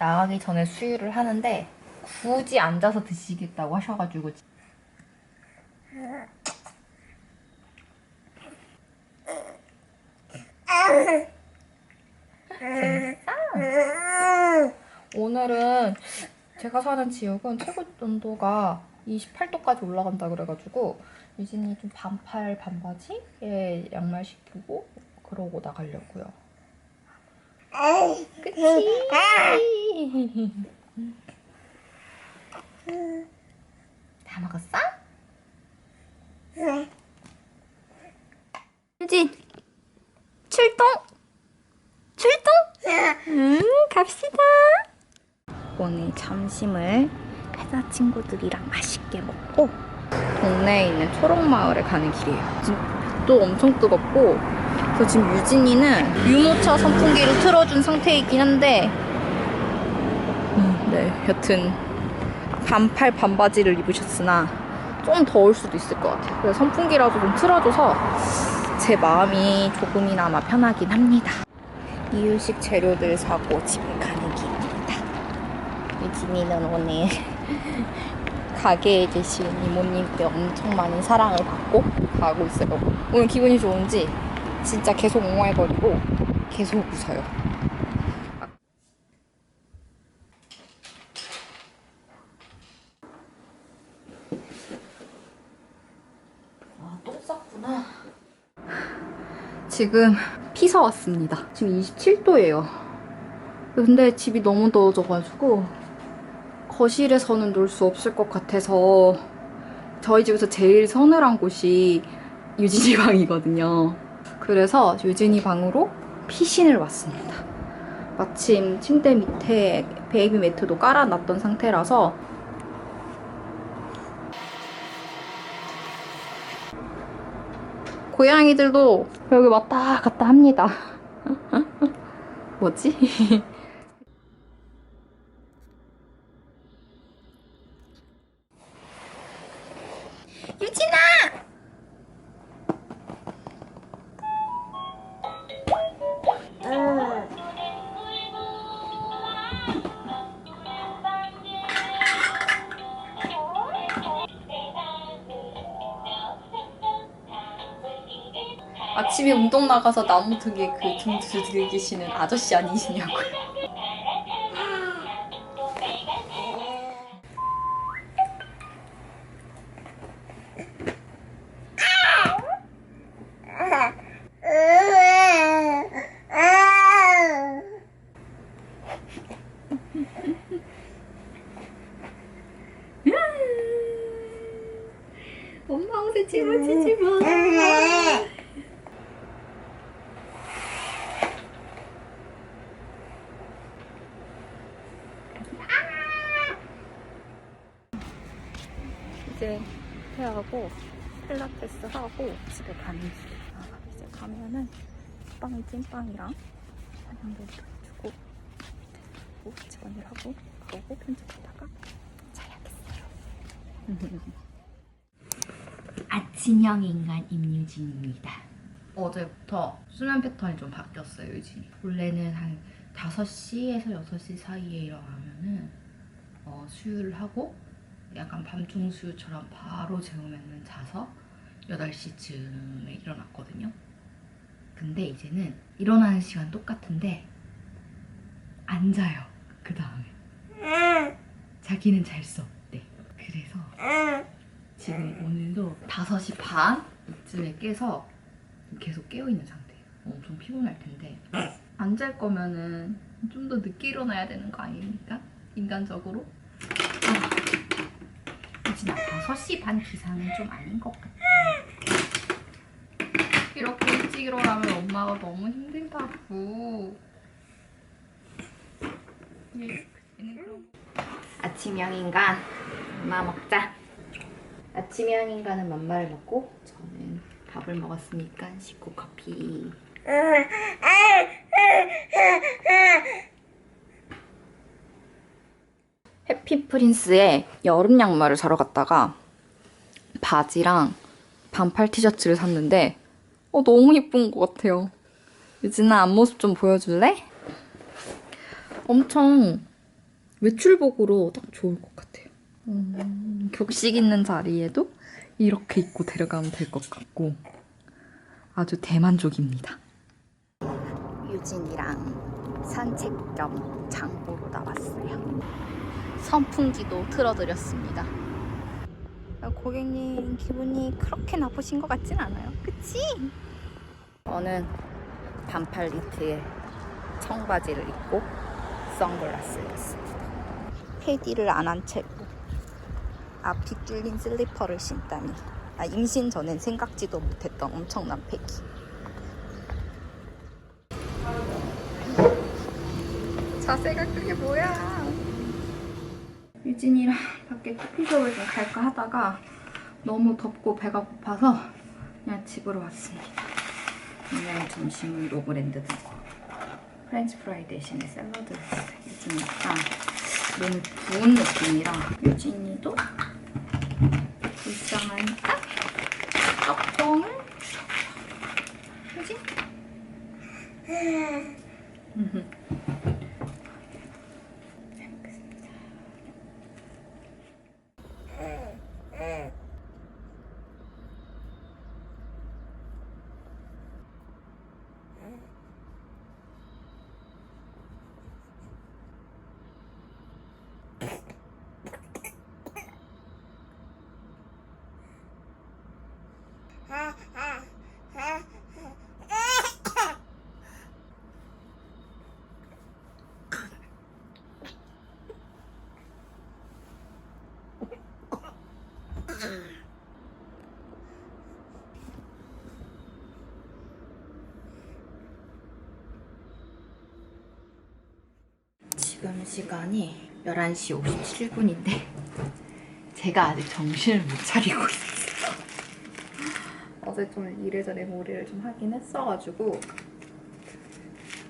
나가기 전에 수유를 하는데 굳이 앉아서 드시겠다고 하셔가지고? 오늘은 제가 사는 지역은 최고 온도가 28도까지 올라간다 그래가지고 유진이 좀 반팔 반바지에 양말 신고 그러고 나가려고요. 그치? 다 먹었어? 유진 출동! 출동! 응 갑시다 오늘 점심을 회사 친구들이랑 맛있게 먹고 동네에 있는 초록마을에 가는 길이에요 지금 또 엄청 뜨겁고 그래서 지금 유진이는 유모차 선풍기를 틀어준 상태이긴 한데 음, 네 여튼 반팔 반바지를 입으셨으나 좀 더울 수도 있을 것 같아요. 그래서 선풍기라도 좀 틀어줘서 제 마음이 조금이나마 편하긴 합니다. 이유식 재료들 사고 집에 가는 길입니다. 유진이는 오늘 가게에 계신 이모님께 엄청 많은 사랑을 받고 가고 있어요. 오늘 기분이 좋은지 진짜 계속 옹알거리고 계속 웃어요. 아, 똥 쌌구나. 지금 피서 왔습니다. 지금 27도예요. 근데 집이 너무 더워져가지고 거실에서는 놀 수 없을 것 같아서 저희 집에서 제일 서늘한 곳이 유진이 방이거든요. 그래서 유진이 방으로 피신을 왔습니다. 마침 침대 밑에 베이비 매트도 깔아놨던 상태라서 고양이들도 여기 왔다 갔다 합니다. 뭐지? 아침에 운동 나가서 나무 등에 그등 들기시는 아저씨 아니시냐고요. 엄마 옷에 집어치지 마. 이제 퇴하고 필라테스 하고 집에 가는 길이야. 이제 가면은 빵 찐빵이랑 한양도 주고 뭐 집안일 하고 그러고 편집하다가 자야겠어요. 아침형 인간 임유진입니다. 어제부터 수면 패턴이 좀 바뀌었어요, 유진이. 원래는 한 5시에서 6시 사이에 일어나면은 어, 수유를 하고 약간 밤중 수유처럼 바로 재우면은 자서 8시쯤에 일어났거든요. 근데 이제는 일어나는 시간 똑같은데 안 자요. 그 다음에. 자기는 잘 수 없대. 그래서 지금 오늘도 5시 반 이쯤에 깨서 계속 깨어있는 상태예요. 엄청 피곤할 텐데 안 잘 거면은 좀 더 늦게 일어나야 되는 거 아닙니까? 인간적으로? 아, 진짜 5시 반 기상은 좀 아닌 것 같아. 이렇게 일찍 일어나면 엄마가 너무 힘들다고. 예. 아침형 인간, 엄마 먹자. 아침형 인간은 맘마를 먹고 저는 밥을 먹었으니까 식후 커피. 해피 프린스의 여름 양말을 사러 갔다가 바지랑 반팔 티셔츠를 샀는데 어, 너무 예쁜 것 같아요. 유진아 앞모습 좀 보여줄래? 엄청 외출복으로 딱 좋을 것 같아요. 음, 격식 있는 자리에도 이렇게 입고 데려가면 될 것 같고 아주 대만족입니다. 유진이랑 산책 겸 장보러 나왔어요. 선풍기도 틀어드렸습니다. 아, 고객님 기분이 그렇게 나쁘신 것 같진 않아요. 그치? 저는 반팔 니트에 청바지를 입고 선글라스를 했습니다. 패디를 안 한 채로 앞이 뚫린 슬리퍼를 신다니 아, 임신 전엔 생각지도 못했던 엄청난 패기. 자세가 그게 뭐야? 유진이랑 밖에 커피숍을 좀 갈까 하다가 너무 덥고 배가 고파서 그냥 집으로 왔습니다. 오늘 점심은 노브랜드 드고 프렌치 프라이 대신에 했어요. 유진이 약간 몸이 부은 느낌이라 유진이도 불쌍하니까 떡봉을 주셨어요. 유진? 지금 시간이 11시 57분인데 제가 아직 정신을 못 차리고 있어요. 어제 좀 이래저래 무리를 좀 하긴 했어가지고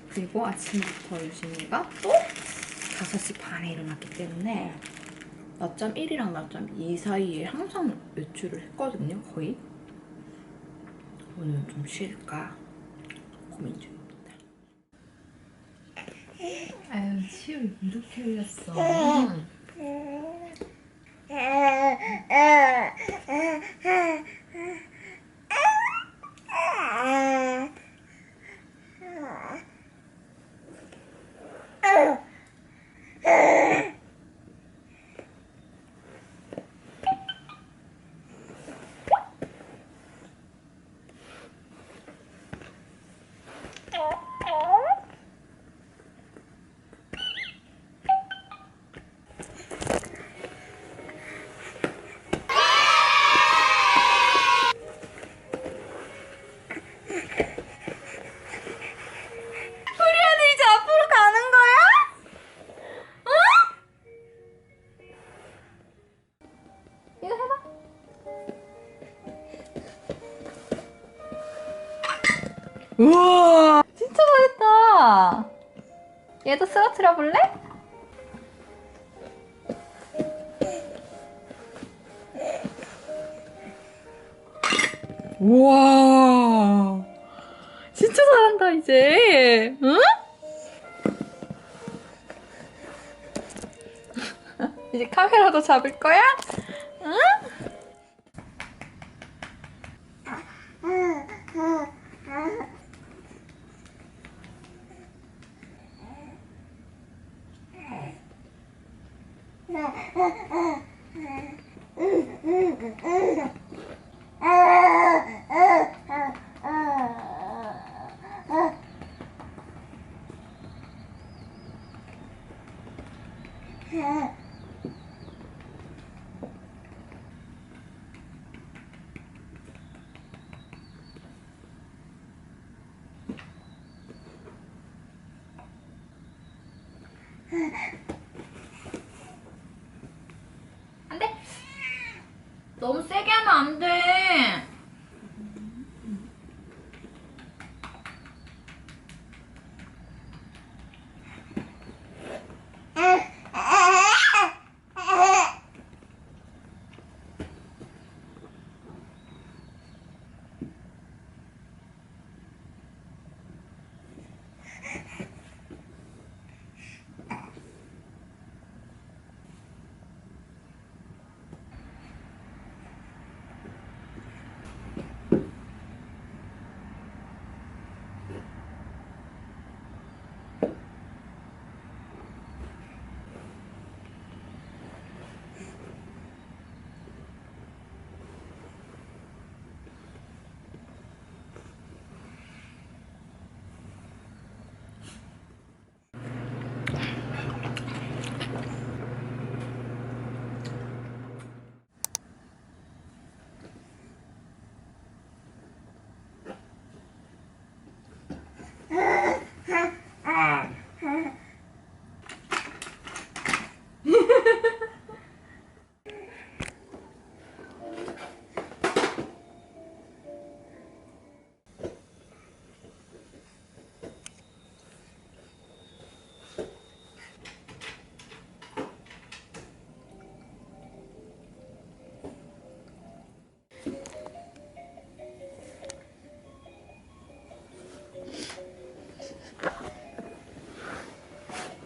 그리고 아침부터 유진이가 또 5시 반에 일어났기 때문에 낮잠 1이랑 낮잠 2 사이에 항상 외출을 했거든요, 거의. 오늘 좀 쉴까 고민 중입니다. 아유 치유 이렇게 흘렸어. 우 얘도 쓰러뜨려 볼래? 우와. 진짜 잘한다 이제. 응? 이제 카메라도 잡을 거야? 응? 안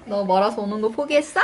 너 말아서 오는 거 포기했어?